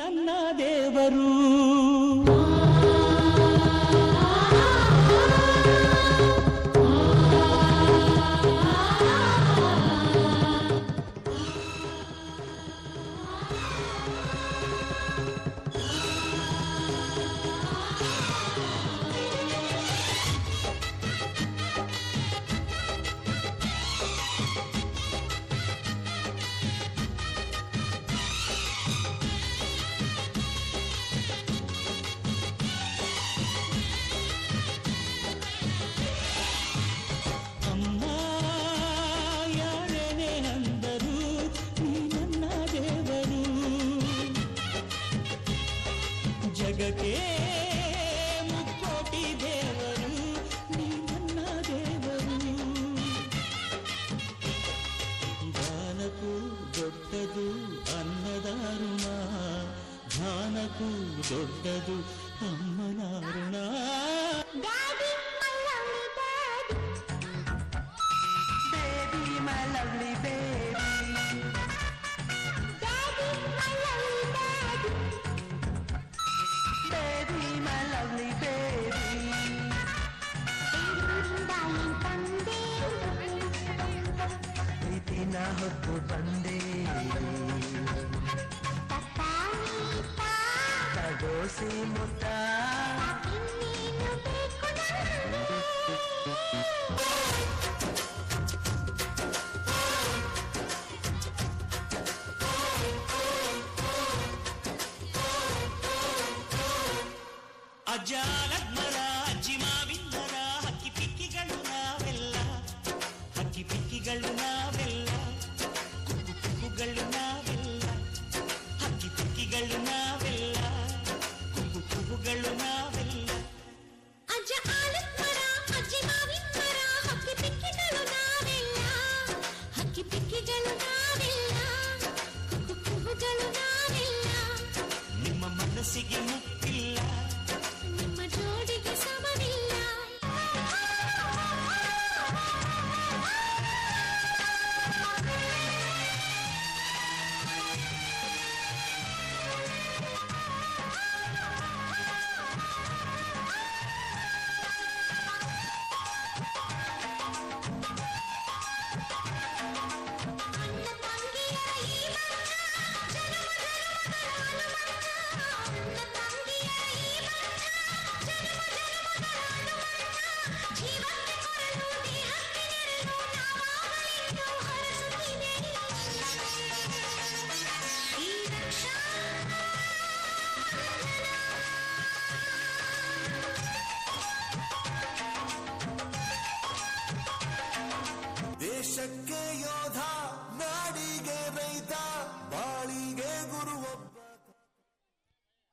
ನನ್ನ ದೇವರು. ಜಗಕ್ಕೆ ಮುಕ್ಕೋಟಿ ದೇವರು ನೀ ನನ್ನ ದೇವರು ದಾನಕ್ಕೂ ದೊಡ್ಡದು ಅನ್ನದಾರುಣ ದಾನಕ್ಕೂ ದೊಡ್ಡದು ಅಮ್ಮನಾರುಣ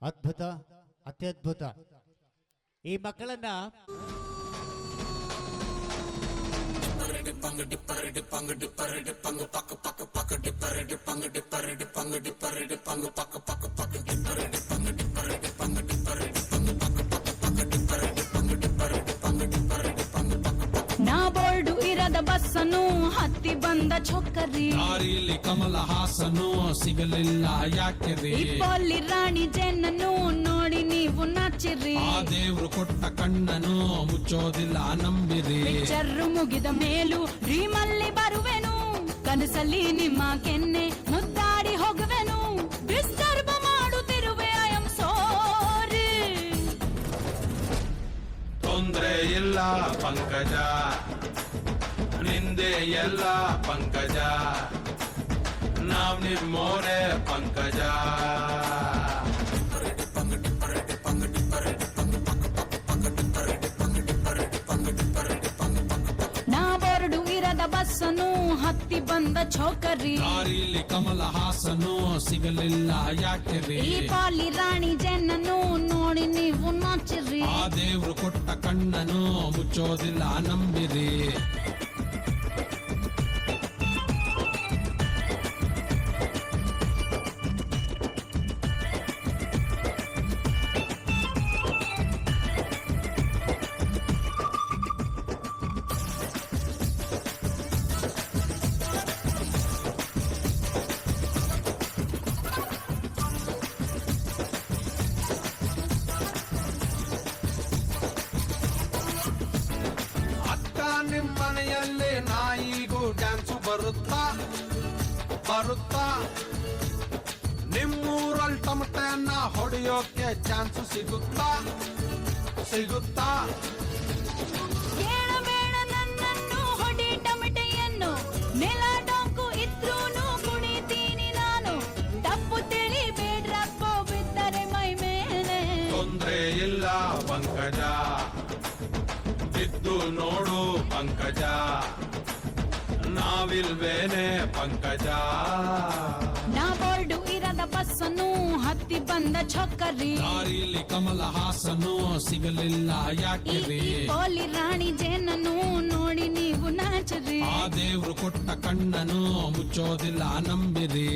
ಅದ್ಭುತ ಅತ್ಯದ್ಭುತ. ಈ ಮಕ್ಕಳನ್ನ ನಾ ಇರದ ಬಸ್ಸನ್ನು ಹತ್ತಿ ಬಂದ ಚೊಕ್ಕರಿ ದಾರಿಲಿ ಕಮಲ ಹಾಸನು ಸಿಗಲಿಲ್ಲ ಯಾಕೆರಿ ರೀ? ಇಪ್ಪಲ್ಲಿ ರಾಣಿ ಜೆನ್ನನ್ನು ನೋಡಿ ನೀವು ನಾಚಿರಿ. ಆ ದೇವ್ರು ಕೊಟ್ಟ ಕಣ್ಣನು ಮುಚ್ಚೋದಿಲ್ಲ ನಂಬಿರಿ. ಚರ್ರು ಮುಗಿದ ಮೇಲೂ ರೀಮಲ್ಲಿ ಬರುವೆನು. ಕನಸಲ್ಲಿ ನಿಮ್ಮ ಕೆನ್ನೆ ಮುದ್ದಾಡಿ ಹೋಗುವೆನು. ಡಿಸ್ಟರ್ಬ್ ಮಾಡುತ್ತಿರುವೆ ಐ ಎಂ ಸಾರಿ ತೊಂದ್ರೆ ಇಲ್ಲ ಪಂಕಜ. ನಿಂದೆ ಎಲ್ಲ ಪಂಕಜ. ನಾವ್ ನಿಮ್ಮೋರೆ ಪಂಕಜ. ಬಸ್ಸನು ಬೋರ್ಡು ಇರದ ಬಸ್ಸನ್ನು ಹತ್ತಿ ಬಂದ ಚೌಕರಿ. ದಾರಿಲಿ ಕಮಲ ಹಾಸನು ಸಿಗಲಿಲ್ಲ ಯಾಕೆ ರೀ? ಈ ಪಾಲಿ ರಾಣಿ ಜನನು ನೋಡಿ ನೀವು ನಾಚಿರಿ. ಆ ದೇವ್ರು ಕೊಟ್ಟ ಕಣ್ಣನು ಮುಚ್ಚೋದಿಲ್ಲ ನಂಬಿರಿ. ಬರುತ್ತಾ? ನಿಮ್ಮೂರಲ್ಲಿ ಟಮಟೆಯನ್ನ ಹೊಡೆಯೋಕೆ ಚಾನ್ಸ್ ಸಿಗುತ್ತಾ? ಸಿಗುತ್ತಾ? ತೊಂದ್ರೆ ಇಲ್ಲ ಪಂಕಜ. ಬಿದ್ದು ನೋಡು ಪಂಕಜ. ನಾವಿಲ್ವೇನೆ ಪಂಕಜ? ನಾ ಬೋರ್ಡು ಇರದ ಬಸ್ಸನ್ನು ಹತ್ತಿ ಬಂದ ಛಕ್ಕರಿ. ದಾರಿಲಿ ಕಮಲ ಹಾಸನು ಸಿಗಲಿಲ್ಲ ಯಾಕೆ ಯಾಕಿರಿ ಕೋಲಿ ರಾಣಿ ಜೇನನ್ನು ನೋಡಿ ನೀವು ನಾಚರಿ. ಆ ದೇವ್ರು ಕೊಟ್ಟ ಕಣ್ಣನು ಮುಚ್ಚೋದಿಲ್ಲ ನಂಬಿರಿ.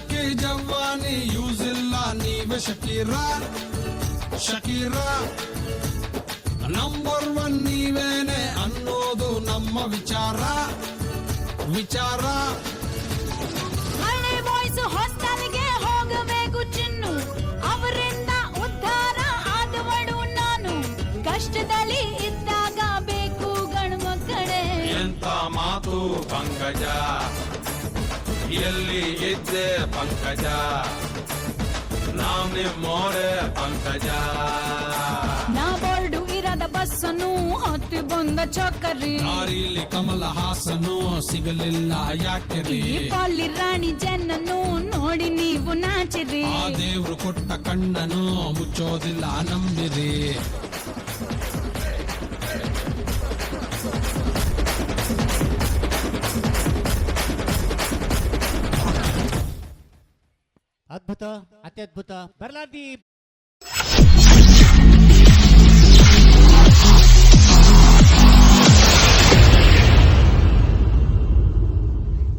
ಶೀಲಾಕ್ಕೆ ಜವಾನಿ ಯೂಸ್ ಇಲ್ಲ ನೀವೇ ಶಕೀರ ಶಕೀರ ನಂಬರ್ ಒನ್ ನೀವೇನೆ ಅನ್ನೋದು ನಮ್ಮ ವಿಚಾರ ವಿಚಾರ ಹಳೆ ಬಾಯ್ಸ್ ಹಾಸ್ಟೆಲ್ಗೆ ಹೋಗಬೇಕು ಚಿನ್ನು ಅವರಿಂದ ಉದ್ಧಾರ ಆದವಳು ನಾನು ಕಷ್ಟದಲ್ಲಿ ಇದ್ದಾಗ ಬೇಕು ಗಂಡು ಮಕ್ಕಳೇ ಎಂತ ಮಾತು ಪಂಕಜ? ಎಲ್ಲಿ ಇದ್ದೆ ಪಂಕಜ. ನಾವ್ ನಿಮ್ಮೋರೆ ಪಂಕಜ. ನಾ ಬೋರ್ಡು ಇರದ ಬಸ್ಸನ್ನು ಹತ್ತಿ ಬಂದ ಚಕ್ಕರಿ ದಾರಿಲಿ ಕಮಲ ಹಾಸನು ಸಿಗಲಿಲ್ಲ ಯಾಕೆರಿ? ಈ ಪಾಲಿ ರಾಣಿ ಜನನು ನೋಡಿ ನೀವು ನಾಚಿರಿ. ಆ ದೇವ್ರು ಕೊಟ್ಟ ಕಣ್ಣನು ಮುಚ್ಚೋದಿಲ್ಲ ನಂಬಿರಿ. ಅದ್ಭುತ ಅತ್ಯದ್ಭುತ ಬರ್ಲಾದೀಪ್